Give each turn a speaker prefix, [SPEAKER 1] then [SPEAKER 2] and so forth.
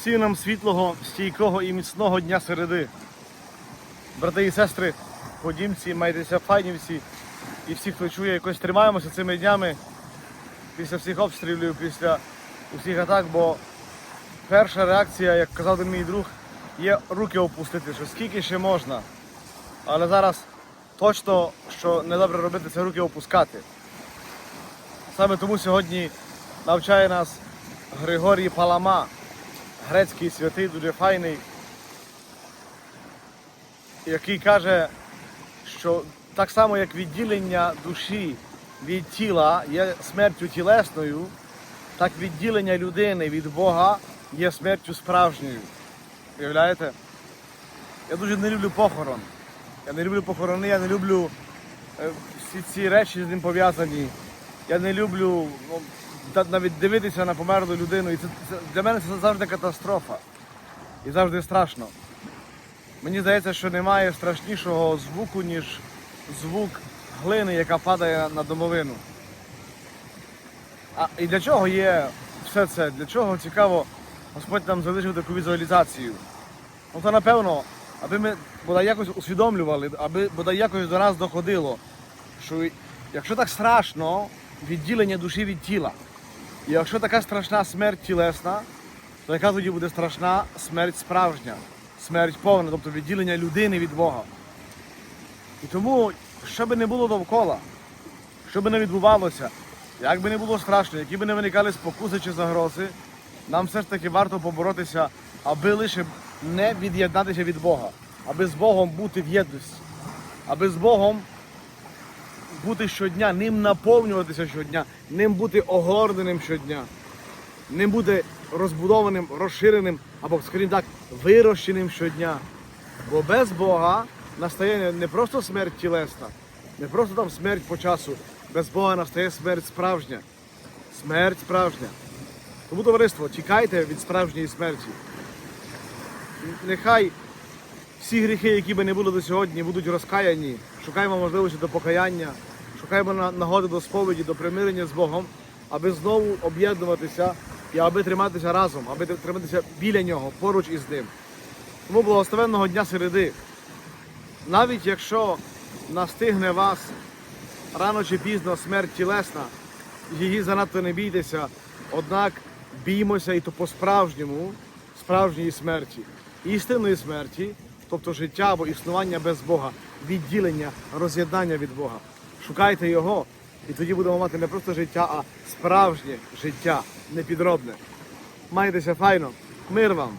[SPEAKER 1] Всім нам світлого, стійкого і міцного дня середи. Брати і сестри, подімці, майтеся файні всі. І всі, хто чує, якось тримаємося цими днями після всіх обстрілів, після усіх атак, бо перша реакція, як казав мій друг, є руки опустити, що скільки ще можна. Але зараз точно, що не добре робити, це руки опускати. Саме тому сьогодні навчає нас Григорій Палама, грецький святий, дуже файний, який каже, що так само як відділення душі від тіла є смертю тілесною, так відділення людини від Бога є смертю справжньою. Уявляєте? Я дуже не люблю похорон. Я не люблю похорони, я не люблю е, всі ці речі з ним пов'язані. Я не люблю ну, навіть дивитися на померлу людину. І це, це, для мене це завжди катастрофа. І завжди страшно. Мені здається, що немає страшнішого звуку, ніж звук глини, яка падає на домовину. А і для чого є все це? Для чого цікаво, Господь нам залишив таку візуалізацію? Ну то напевно, аби ми бодай якось усвідомлювали, аби бодай якось до нас доходило, що якщо так страшно відділення душі від тіла, якщо така страшна смерть тілесна, то яка тоді буде страшна смерть справжня, смерть повна, тобто відділення людини від Бога. І тому, що би не було довкола, що би не відбувалося, як би не було страшно, які би не виникали спокуси чи загрози, нам все ж таки варто поборотися, аби лише не від'єднатися від Бога, аби з Богом бути в єдності, аби з Богом бути щодня, ним наповнюватися щодня, ним бути огорненим щодня, ним бути розбудованим, розширеним або, скажімо так, вирощеним щодня. Бо без Бога настає не- просто смерть тілесна, не просто там смерть по часу. Без Бога настає смерть справжня. Смерть справжня. Тому, товариство, тікайте від справжньої смерті. Нехай всі гріхи, які би не були до сьогодні, будуть розкаяні. Шукаємо можливості до покаяння, шукаємо на- нагоди до сповіді, до примирення з Богом, аби знову об'єднуватися і аби триматися разом, аби триматися біля нього, поруч із ним. Тому благословенного дня середи. Навіть якщо настигне вас рано чи пізно смерть тілесна, її занадто не бійтеся, однак біймося і то по-справжньому, справжньої смерті, істинної смерті, тобто життя або існування без Бога, відділення, роз'єднання від Бога. Шукайте його, і тоді будемо мати не просто життя, а справжнє життя, непідробне. Майтеся файно, мир вам!